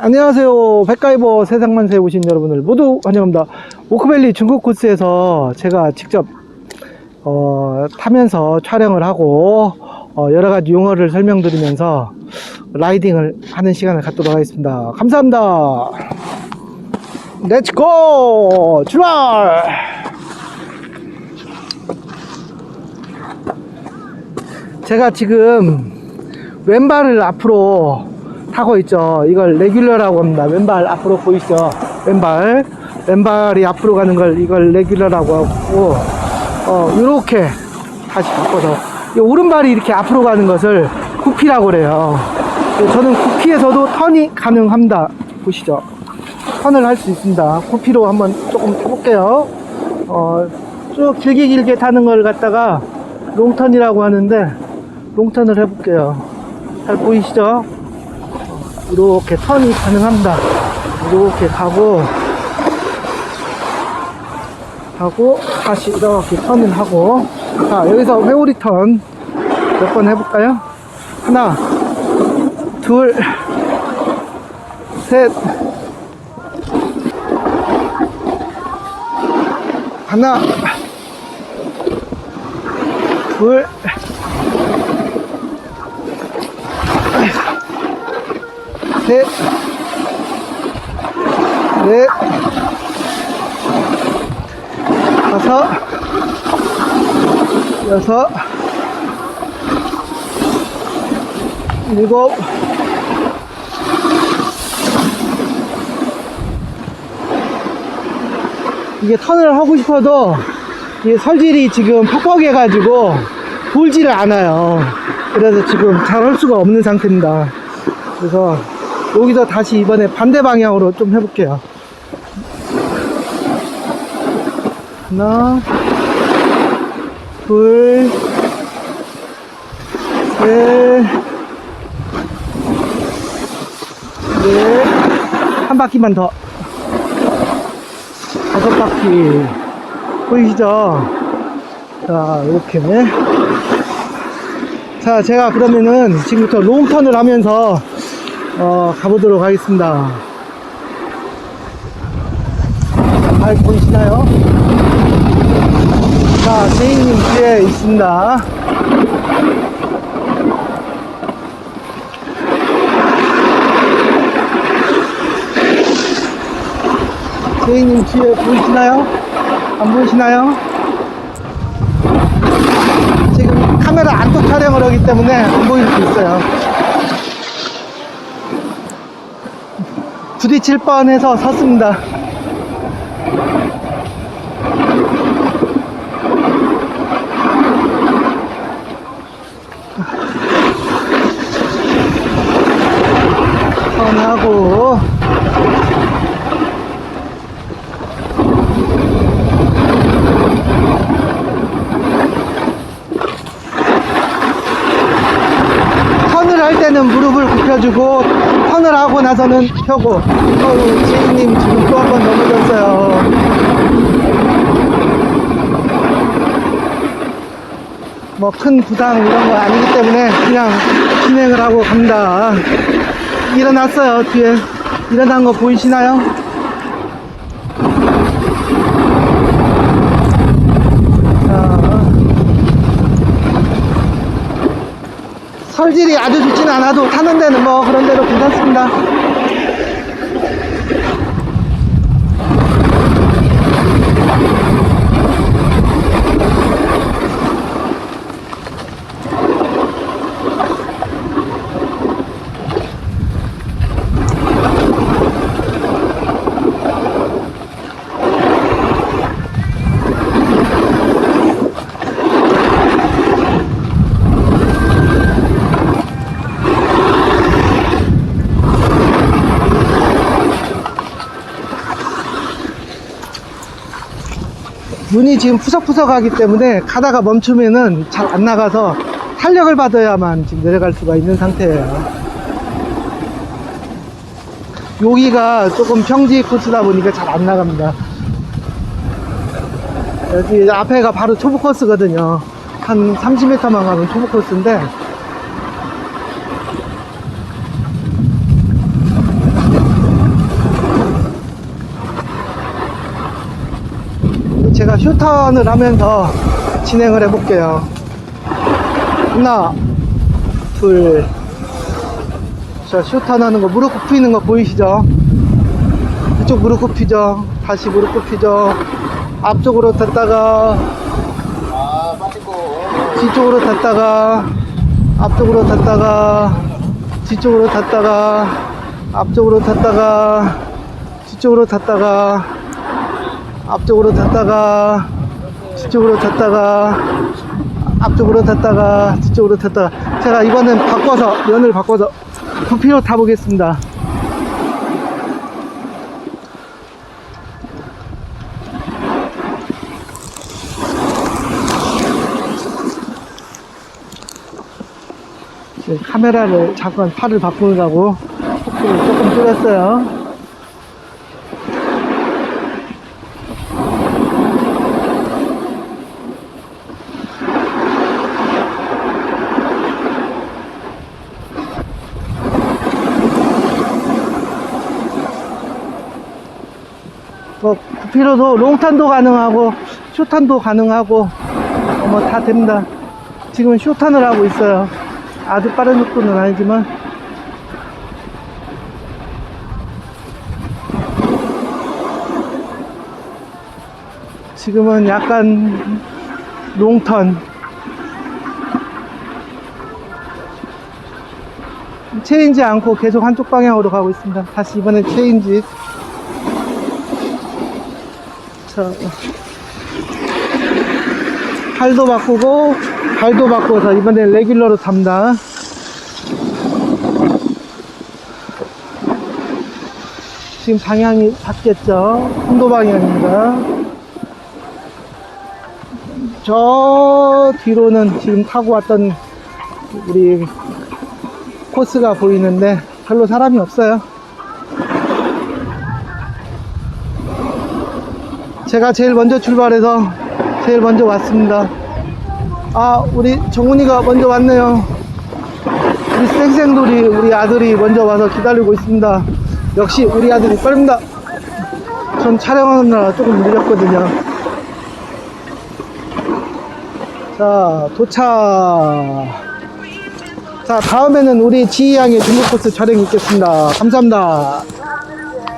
안녕하세요. 백가이버 세상만세 오신 여러분을 모두 환영합니다. 오크밸리 중국 코스에서 제가 직접 어, 타면서 촬영을 하고 어, 여러 가지 용어를 설명드리면서 라이딩을 하는 시간을 갖도록 하겠습니다. 감사합니다. 렛츠고! 출발! 제가 지금 왼발을 앞으로 타고 있죠. 이걸 레귤러라고 합니다. 왼발 앞으로 보이시죠? 왼발. 왼발이 앞으로 가는 걸 이걸 레귤러라고 하고, 어, 요렇게 다시 바꿔서. 이 오른발이 이렇게 앞으로 가는 것을 구피라고 그래요. 예, 저는 구피에서도 턴이 가능합니다. 보시죠. 턴을 할 수 있습니다. 구피로 한번 조금 해볼게요. 어, 쭉 길게 길게 타는 걸 갖다가 롱턴이라고 하는데, 롱턴을 해볼게요. 잘 보이시죠? 이렇게 턴이 가능합니다. 이렇게 가고, 하고, 다시 이렇게 턴을 하고, 자, 여기서 회오리 턴 몇 번 해볼까요? 하나, 둘, 셋, 하나, 둘, 셋, 넷, 다섯, 여섯, 일곱, 이게 턴을 하고 싶어도 이게 설질이 지금 퍽퍽해가지고 돌지를 않아요. 그래서 지금 잘 할 수가 없는 상태입니다. 그래서 여기서 다시 이번에 반대 방향으로 좀 해볼게요. 하나, 둘, 셋, 넷, 한 바퀴만 더. 다섯 바퀴. 보이시죠? 자, 이렇게. 자, 제가 그러면은 지금부터 롱턴을 하면서 어, 가보도록 하겠습니다. 잘 보이시나요? 자, 제이님 뒤에 있습니다. 제이님 뒤에 보이시나요? 안 보이시나요? 지금 카메라 안쪽 촬영을 하기 때문에 안 보일 수 있어요. 부딪힐 뻔해서 섰습니다. 턴하고 턴을 할 때는 무릎을 굽혀주고 턴을 하고 나서는 펴고. 어우 제이님 지금 또 한 번 넘어졌어요. 뭐 큰 부상 이런 거 아니기 때문에 그냥 진행을 하고 갑니다. 일어났어요 뒤에. 일어난 거 보이시나요? 자, 설질이 아주 좋진 않아도 타는 데는 뭐 그런 대로 괜찮습니다. 눈이 지금 푸석푸석하기 때문에 가다가 멈추면은 잘 안 나가서 탄력을 받아야만 지금 내려갈 수가 있는 상태예요. 여기가 조금 평지 코스다 보니까 잘 안 나갑니다. 여기 앞에가 바로 초보 코스거든요. 한 30m만 가면 초보 코스인데 휴턴을 하면서 진행을 해볼게요. 하나, 둘. 자, 휴턴 하는 거, 무릎 굽히는 거 보이시죠? 이쪽 무릎 굽히죠. 다시 무릎 굽히죠. 앞쪽으로 탔다가, 뒤쪽으로 탔다가, 앞쪽으로 탔다가, 뒤쪽으로 탔다가, 앞쪽으로 탔다가, 뒤쪽으로 탔다가, 앞쪽으로 탔다가, 뒤쪽으로 탔다가, 앞쪽으로 탔다가, 뒤쪽으로 탔다가. 제가 이번엔 바꿔서, 면을 바꿔서 부피로 타보겠습니다. 카메라를 잠깐 팔을 바꾸느라고 속도를 조금 줄였어요. 뭐 구피로도 롱탄도 가능하고 쇼탄도 가능하고 뭐 다 됩니다. 지금 쇼탄을 하고 있어요. 아주 빠른 속도는 아니지만 지금은 약간 롱턴 체인지 않고 계속 한쪽 방향으로 가고 있습니다. 다시 이번엔 체인지 자 팔도 바꾸고 발도 바꿔서 이번엔 레귤러로 탑니다. 지금 방향이 바뀌었죠. 홍도 방향입니다. 저 뒤로는 지금 타고 왔던 우리 코스가 보이는데 별로 사람이 없어요. 제가 제일 먼저 출발해서 제일 먼저 왔습니다. 아, 우리 정훈이가 먼저 왔네요. 우리 쌩쌩돌이, 우리 아들이 먼저 와서 기다리고 있습니다. 역시 우리 아들이 빠릅니다. 전 촬영하느라 조금 늦었거든요. 자, 도착. 자, 다음에는 우리 지희 양의 중국 코스 촬영이 있겠습니다. 감사합니다.